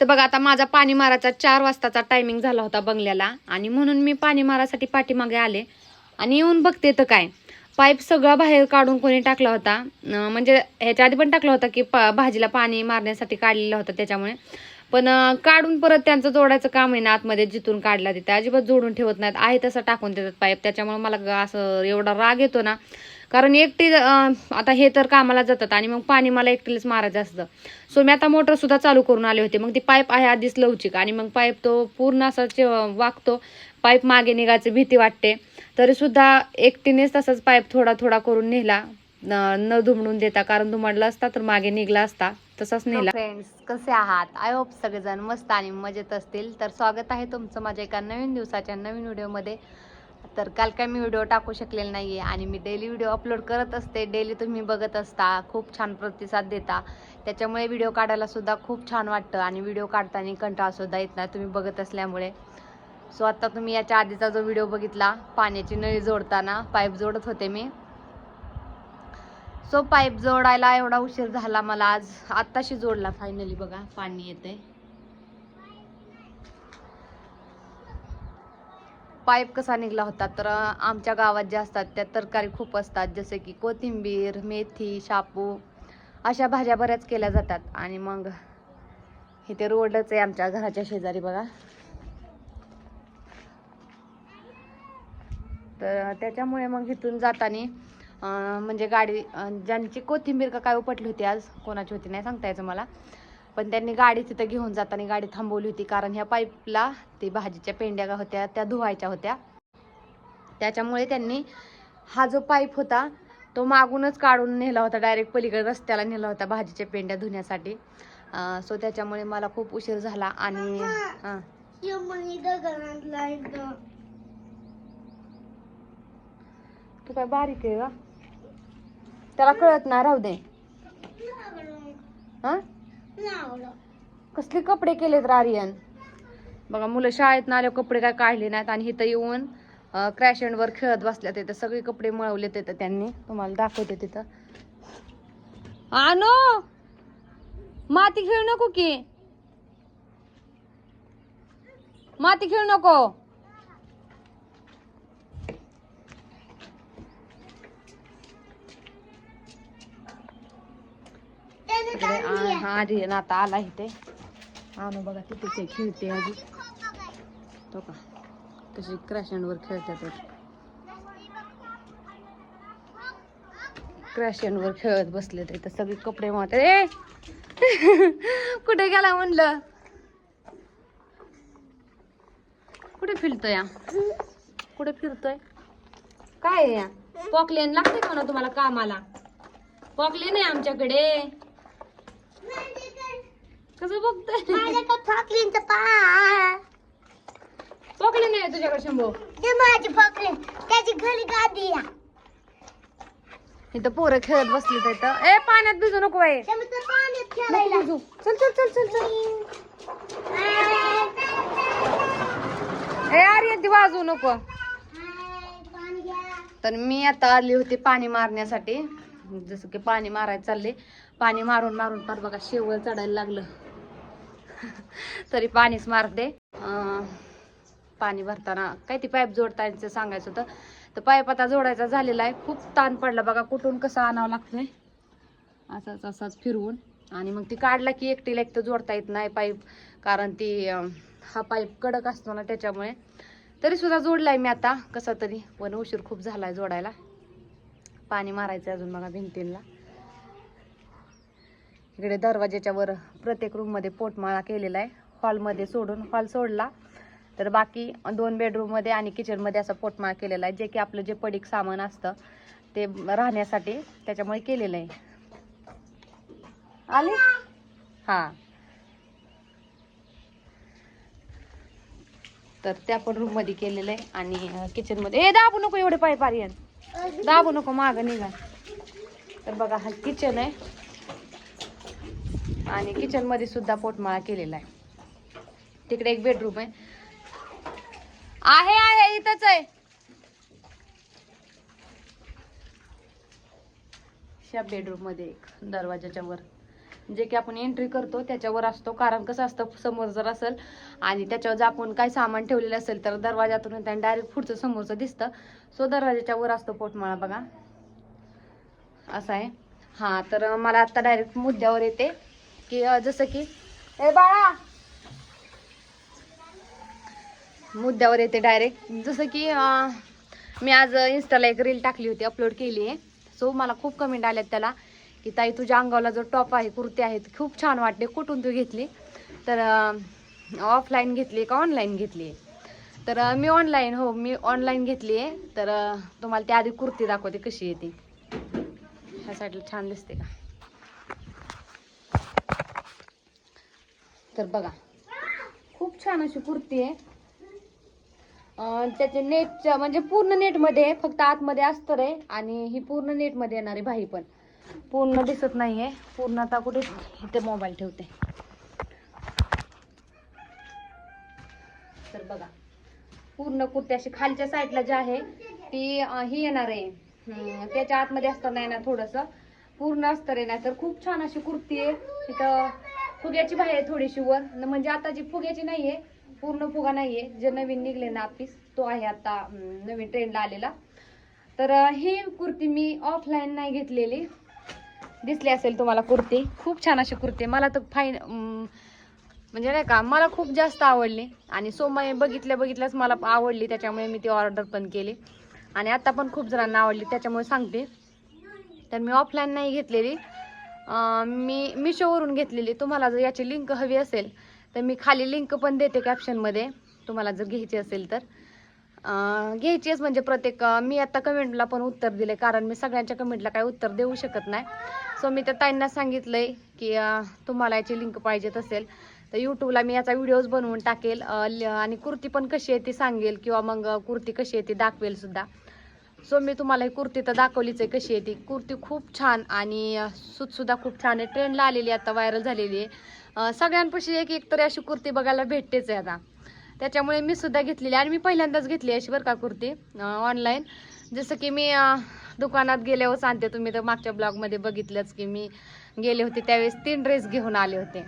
तर बघा आता माझा पाणी मारायचा चार वाजताचा टायमिंग झाला होता बंगल्याला. आणि म्हणून मी पाणी मारासाठी पाठीमागे आले. आणि येऊन बघते तर काय पाईप सगळा बाहेर काढून कोणी टाकला होता. म्हणजे ह्याच्या आधी पण टाकला होता की पा भाजीला पाणी मारण्यासाठी काढलेला होता त्याच्यामुळे. पण काढून परत त्यांचं जोडायचं काम आहे ना आतमध्ये जिथून काढला तिथे. अजिबात जोडून ठेवत नाहीत. आहे तसं टाकून देतात पाईप. त्याच्यामुळे मला असं एवढा राग येतो ना कारण एकटी आता हे तर कामाला जातात आणि मग पाणी मला एकटीलाच मारायचं असतं. सो मी आता मोटर सुद्धा चालू करून आले होते. मग ती पाईप आहे आधीच लवचिक आणि मग पाईप तो पूर्ण असा वागतो पाईप मागे निघायची भीती वाटते. तरी सुद्धा एकटीनेच तसाच पाईप थोडा थोडा करून नेला. न न दुमडून देता. कारण दुमडला असता तर मागे निघला असता. तसाच नेला. फ्रेंड्स कसे आहात? आय होप सगळेजण मस्त आणि मजेत असतील. तर स्वागत आहे तुमचं माझ्या एका नवीन दिवसाच्या नवीन व्हिडिओमध्ये तर काल काय मी व्हिडिओ टाकू शकलेला नाही आहे आणि मी डेली व्हिडिओ अपलोड करत असते. डेली तुम्ही बघत असता खूप छान प्रतिसाद देता. त्याच्यामुळे व्हिडिओ काढायलासुद्धा खूप छान वाटतं आणि व्हिडिओ काढताना कंटाळासुद्धा येत नाही तुम्ही बघत असल्यामुळे. सो आत्ता तुम्ही याच्या आधीचा जो व्हिडिओ बघितला पाण्याची नळी जोडताना पाईप जोडत होते मी. सो पाईप जोडायला एवढा उशीर झाला मला आज. आत्ताशी जोडला फायनली बघा पाणी येते पाईप कसा निघला होता तर आमच्या गावात ज्या असतात त्या तरकारी खूप असतात जसे की कोथिंबीर मेथी शापू अशा भाज्या बऱ्याच केल्या जातात. आणि मग इथे रोडच आहे आमच्या घराच्या शेजारी बघा. तर त्याच्यामुळे मग इथून जाताना म्हणजे गाडी ज्यांची कोथिंबीर का काय उपटली होती आज कोणाची होती नाही सांगता यायचं मला. पण त्यांनी गाडी तिथं घेऊन जाताना गाडी थांबवली होती कारण ह्या पाईपला ती भाजीच्या पेंड्या का होत्या त्या धुवायच्या होत्या. त्याच्यामुळे त्यांनी हा जो पाईप होता तो मागूनच काढून नेला होता डायरेक्ट पलीकडे रस्त्याला नेला होता भाजीच्या पेंड्या धुण्यासाठी. सो त्याच्यामुळे मला खूप उशीर झाला आणि तू काय बारीक आहे का? त्याला कळत नाही राहू दे. हा? कसले कपडे केलेत आर्यन? बघा मुलं शाळेत आले कपडे काय काढले नाहीत आणि इथं येऊन क्रॅश वर खेळत बसल्यात तिथं. सगळे कपडे मळवले तिथं त्यांनी. तुम्हाला दाखवते तिथं. आणो माती खेळू नको की. माती खेळू नको. हा आ- ना आता आला इथे. आणू बघा तिथे ते खेळते आधी तो का? कशी क्रॅशनवर खेळतात क्रॅशनवर खेळत बसले तर इथं सगळे कपडे मात ए! कुठे गेला म्हणलं? कुठे फिरतोय या? कुठे फिरतोय? काय या? पॉकलेन लागते का ना तुम्हाला कामाला? पॉकलेन आहे आमच्याकडे. कसं नाही तुझ्याकडे शंभू. त्याची घरी गादी या इथं पोरं खेळत बसली तर ए पाण्यात भिजू नको पाण्यात खेळायला. भिजू. चल चल चल चल चल. ए अरे ती वाजवू नको. तर मी आता आली होती पाणी मारण्यासाठी. जसं की पाणी मारायचं चालले. पाणी मारून मारून पर बघा शेवळ चढायला लागलं. तरी पाणीच मारते. पाणी भरताना काय ती पाईप जोडतायचं सांगायचं होतं. तर पाईप आता जोडायचा झालेला आहे. खूप ताण पडला बघा कुठून कसं आणावं लागतंय. असाच असाच फिरवून. आणि मग ती काढला की एकटीला एक तर जोडता येत नाही पाईप कारण ती हा पाईप कडक असतो ना त्याच्यामुळे. तरी सुद्धा जोडलाय मी आता कसा तरी. पण उशीर खूप झालाय जोडायला. पाणी मारायचं अजून बघा भिंतीला. इकडे दरवाज्याच्या वर प्रत्येक रूममध्ये पोटमाळा केलेला आहे. हॉलमध्ये सोडून हॉल सोडला. तर बाकी दोन बेडरूममध्ये आणि किचनमध्ये असं पोटमाळा केलेला आहे. जे की आपलं जे पडीक सामान असतं ते राहण्यासाठी त्याच्यामुळे केलेलं आहे. आले? हा. तर त्या पण रूममध्ये केलेलं आहे आणि किचनमध्ये ए दाबू नको एवढे पाय पारियन दाबू नको माग निघा. तर बघा हा किचन आहे. आणि किचनमध्ये सुद्धा पोटमाळा केलेला आहे. तिकडे एक बेडरूम आहे. आहे आहे इथंच आहे. ह्या बेडरूममध्ये एक दरवाजाच्या वर जे की आपण एंट्री करतो त्याच्यावर असतो. कारण कसं असतं समोर जर असेल आणि त्याच्यावर जर आपण काय सामान ठेवलेलं असेल तर दरवाजातून त्यांनी डायरेक्ट पुढचं समोरचं दिसतं. सो दरवाजाच्या वर असतो पोटमाळा बघा. असं आहे. हां तर मला आत्ता डायरेक्ट मुद्द्यावर येते की जसं की ए बाळा! मुद्द्यावर येते डायरेक्ट जसं की मी आज इन्स्टाला एक रील टाकली होती अपलोड केली आहे सो मला खूप कमेंट आल्यात त्याला. की ताई तुझ्या अंगाला जो टॉप आहे कुर्ती आहेत खूप छान वाटले. कुठून तू घेतली? तर ऑफलाईन घेतली का ऑनलाईन घेतली? तर मी ऑनलाईन हो मी ऑनलाईन घेतली आहे. तर तुम्हाला ती आधी कुर्ती दाखवते कशी येते ह्या साईडला छान दिसते का? तर बघा खूप छान अशी कुर्ती आहे. त्याचे नेटच्या म्हणजे पूर्ण नेटमध्ये फक्त आतमध्ये असतं रे आणि ही पूर्ण नेटमध्ये येणारी भाई पण. पूर्ण दिसत नाही आहे पूर्ण आता कुठे? इथे मोबाईल ठेवते. तर बघा. पूर्ण कुर्ती अशी खालच्या साईडला जी आहे ती ही येणार आहे. त्याच्या आतमध्ये असताना येणार थोडंसं. पूर्ण अस्तर येणार. तर खूप छान अशी कुर्ती आहे. इथं फुग्याची बाहेर आहे थोडीशी वर. म्हणजे आता जी फुग्याची नाही आहे पूर्ण फुगा नाही आहे जे नवीन निघले ना आपीस तो आहे आता नवीन ट्रेंडला आलेला. तर ही कुर्ती मी ऑफलाईन नाही घेतलेली. दिसली असेल तुम्हाला कुर्ती. खूप छान अशी कुर्ती. मला तर फाईन म्हणजे नाही का मला खूप जास्त आवडली. आणि सोमय बघितल्या बघितल्याच मला आवडली त्याच्यामुळे मी ती ऑर्डर पण केली. आणि आता पण खूप जणांना आवडली त्याच्यामुळे सांगते. तर मी ऑफलाईन नाही घेतलेली. मी मिशोवरून घेतलेली. तुम्हाला जर याची लिंक हवी असेल तर मी खाली लिंक पण देते कॅप्शनमध्ये तुम्हाला जर घ्यायची असेल तर. घ्यायचीच म्हणजे प्रत्येक मी आता कमेंटला पण उत्तर दिले कारण मी सगळ्यांच्या कमेंटला काही उत्तर देऊ शकत नाही. सो मी त्या ताईंना सांगितलंय की तुम्हाला याची लिंक पाहिजेत असेल तर यूट्यूबला मी याचा व्हिडिओज बनवून टाकेल. ल- आणि कुर्ती पण कशी आहे ती सांगेल किंवा मग कुर्ती कशी आहे ती दाखवेल सुद्धा. सो मी तुम्हाला ही कुर्ती तर दाखवलीच आहे कशी आहे ती. कुर्ती खूप छान आणि सूतसुद्धा खूप छान आहे. ट्रेंडला आलेली आहे आता व्हायरल झालेली आहे. सगळ्यांपाशी एक एक तरी अशी कुर्ती बघायला भेटतेच आहे आता. त्याच्यामुळे मी सुद्धा घेतलेली आणि मी पहिल्यांदाच घेतली अशी बरं का कुर्ती ऑनलाईन जसं की मी दुकानात गेल्यावर सांगते तुम्ही तर मागच्या ब्लॉगमध्ये बघितलंच की मी गेले होते त्यावेळेस तीन ड्रेस घेऊन आले होते.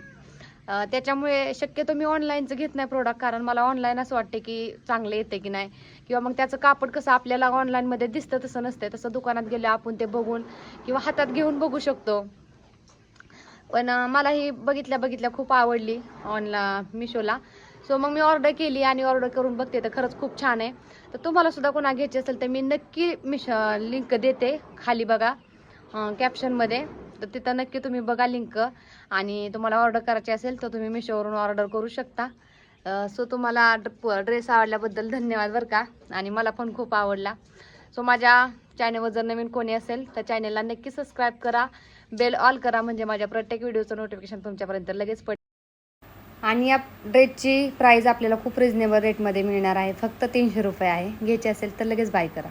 त्याच्यामुळे शक्यतो मी ऑनलाईनचं घेत नाही प्रोडक्ट कारण मला ऑनलाईन असं वाटते की चांगलं येते की नाही. किंवा मग त्याचं कापड कसं आपल्याला ऑनलाईनमध्ये दिसतं तसं नसतं तसं दुकानात गेलं आपण ते बघून किंवा हातात घेऊन बघू शकतो. पण मला ही बघितल्या बघितल्या खूप आवडली ऑनला मिशोला सो मग मी ऑर्डर केली आणि ऑर्डर करून बघते तर खरंच खूप छान आहे. तर तुम्हाला सुद्धा कोणा घ्यायची असेल तर मी नक्की मिश लिंक देते खाली बघा कॅप्शनमध्ये तर तिथं नक्की तुम्ही बघा लिंक आणि तुम्हाला ऑर्डर करायची असेल तर तुम्ही मिशोवरून ऑर्डर करू शकता. सो तुम्हाला ड्रेस आवडल्याबद्दल धन्यवाद बरं का. आणि मला पण खूप आवडला. सो माझ्या चॅनलवर जर नवीन कोणी असेल तर चॅनलला नक्की सबस्क्राईब करा. बेल ऑल करा म्हणजे माझ्या प्रत्येक व्हिडिओचं नोटिफिकेशन तुमच्यापर्यंत लगेच पडेल आणि या ड्रेसची प्राईज आपल्याला खूप रिजनेबल रेटमध्ये मिळणार आहे. फक्त तीनशे रुपये आहे. घ्यायची असेल तर लगेच बाय करा.